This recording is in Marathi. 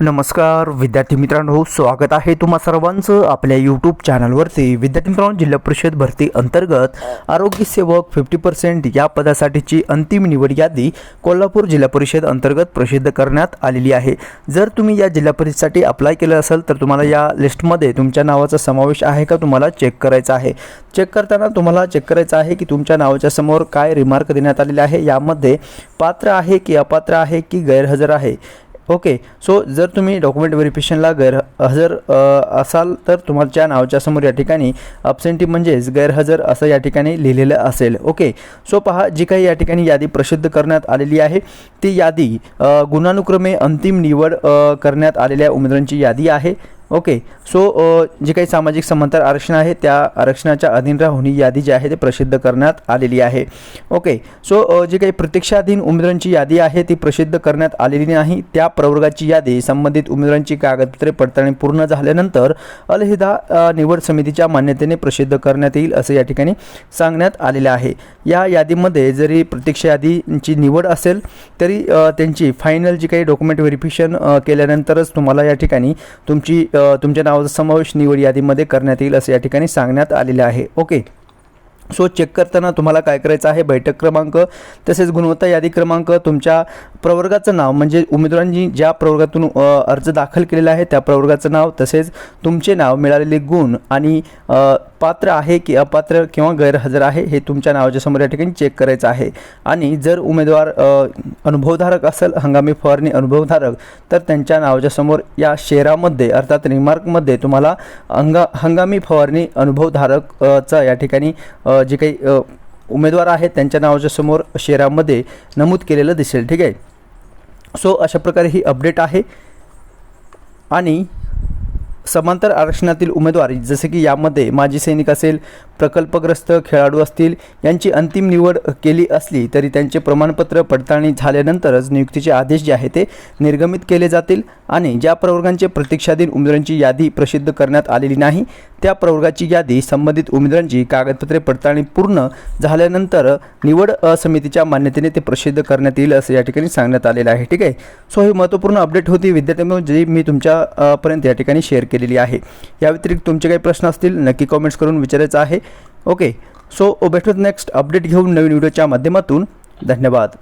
नमस्कार विद्यार्थी मित्रांनो स्वागत आहे तुम्हा सर्वांचं आपल्या यूट्यूब चॅनलवरती विद्यार्थी मित्रांनो जिल्हा परिषद भरती अंतर्गत आरोग्य सेवक फिफ्टी पर्सेंट या पदासाठीची अंतिम निवड यादी कोल्हापूर जिल्हा परिषद अंतर्गत प्रसिद्ध करण्यात आलेली आहे. जर तुम्ही या जिल्हा परिषदसाठी अप्लाय केलं असेल तर तुम्हाला या लिस्टमध्ये तुमच्या नावाचा समावेश आहे का तुम्हाला चेक करायचा आहे. चेक करताना तुम्हाला चेक करायचं आहे की तुमच्या नावाच्या समोर काय रिमार्क देण्यात आलेले आहे. यामध्ये पात्र आहे की अपात्र आहे की गैरहजर आहे? ओके सो जर तुम्ही डॉक्युमेंट व्हेरिफिकेशनला गैर हजर असाल तर तुमच्या नावाच्या समोर या ठिकाणी अब्सेंटी म्हणजेच गैरहजर असं या ठिकाणी लिहिलेलं असेल. ओके सो पहा जी काही या ठिकाणी यादी प्रसिद्ध करण्यात आलेली आहे. ती यादी गुणानुक्रमे अंतिम निवड करण्यात आलेल्या उमेदवारांची यादी आहे. ओके. सो जे काही सामाजिक समांतर आरक्षण आहे त्या आरक्षणाच्या अधीन राहून ही यादी जी आहे ते प्रसिद्ध करण्यात आलेली आहे. ओके. सो जे काही प्रतीक्षाधीन उमेदवारांची यादी आहे ती प्रसिद्ध करण्यात आलेली नाही. त्या प्रवर्गाची यादी संबंधित उमेदवारांची कागदपत्रे पडताळणी पूर्ण झाल्यानंतर अलहिदा निवड समितीच्या मान्यतेने प्रसिद्ध करण्यात येईल असं या ठिकाणी सांगण्यात आलेलं आहे. या यादीमध्ये जरी प्रतीक्षा यादीची निवड असेल तरी त्यांची फायनल जी काही डॉक्युमेंट व्हेरिफिकेशन केल्यानंतरच तुम्हाला या ठिकाणी तुमची आ, तुमच्या नावाचा समावेश निवड यादीमध्ये करण्यात येईल असं या ठिकाणी सांगण्यात आलेलं आहे. ओके. सो चेक करताना तुम्हाला काय करायचं आहे? बैठक क्रमांक तसेच गुणवत्ता यादी क्रमांक तुमच्या प्रवर्गाचं नाव म्हणजे उमेदवारांनी ज्या प्रवर्गातून अर्ज दाखल केलेला आहे त्या प्रवर्गाचं नाव तसेच तुमचे नाव मिळालेले गुण आणि पात्र आहे की अपात्र किंवा गैरहजर आहे हे तुमच्या नावाच्या समोर या ठिकाणी चेक करायचं आहे. आणि जर उमेदवार अनुभवधारक असेल हंगामी फवारणी अनुभवधारक तर त्यांच्या नावाच्या समोर या शेरामध्ये अर्थात रिमार्कमध्ये तुम्हाला हंगा हंगामी फवारणी अनुभवधारकचा या ठिकाणी जे काही उमेदवार आहेत त्यांच्या नावाच्या समोर शेरामध्ये नमूद केलेलं दिसेल. ठीक आहे? सो अशा प्रकारे ही अपडेट आहे. आणि समांतर आरक्षणातील उमेदवार जसे की यामध्ये माजी सैनिक असेल प्रकल्पग्रस्त खेळाडू असतील यांची अंतिम निवड केली असली तरी त्यांचे प्रमाणपत्र पडताळणी झाल्यानंतरच नियुक्तीचे आदेश जे आहे ते निर्गमित केले जातील आणि ज्या प्रवर्गांचे प्रतीक्षाधीन उमेदवारांची यादी प्रसिद्ध करण्यात आलेली नाही त्या प्रवर्गाची यादी संबंधित उमेदवारांची कागदपत्रे पडताळणी पूर्ण झाल्यानंतर निवड समितीच्या मान्यतेने ते प्रसिद्ध करण्यात येईल असं या ठिकाणी सांगण्यात आलेलं आहे. ठीक आहे? सो ही महत्त्वपूर्ण अपडेट होती. विद्यार्थ्यांनो जी मी तुमच्यापर्यंत या ठिकाणी शेअर केलेली आहे. या व्यतिरिक्त तुमचे काही प्रश्न असतील नक्की कॉमेंट्स करून विचारायचं आहे. ओके सो भेटूत नेक्स्ट अपडेट घेऊन नवीन व्हिडिओच्या माध्यमातून धन्यवाद.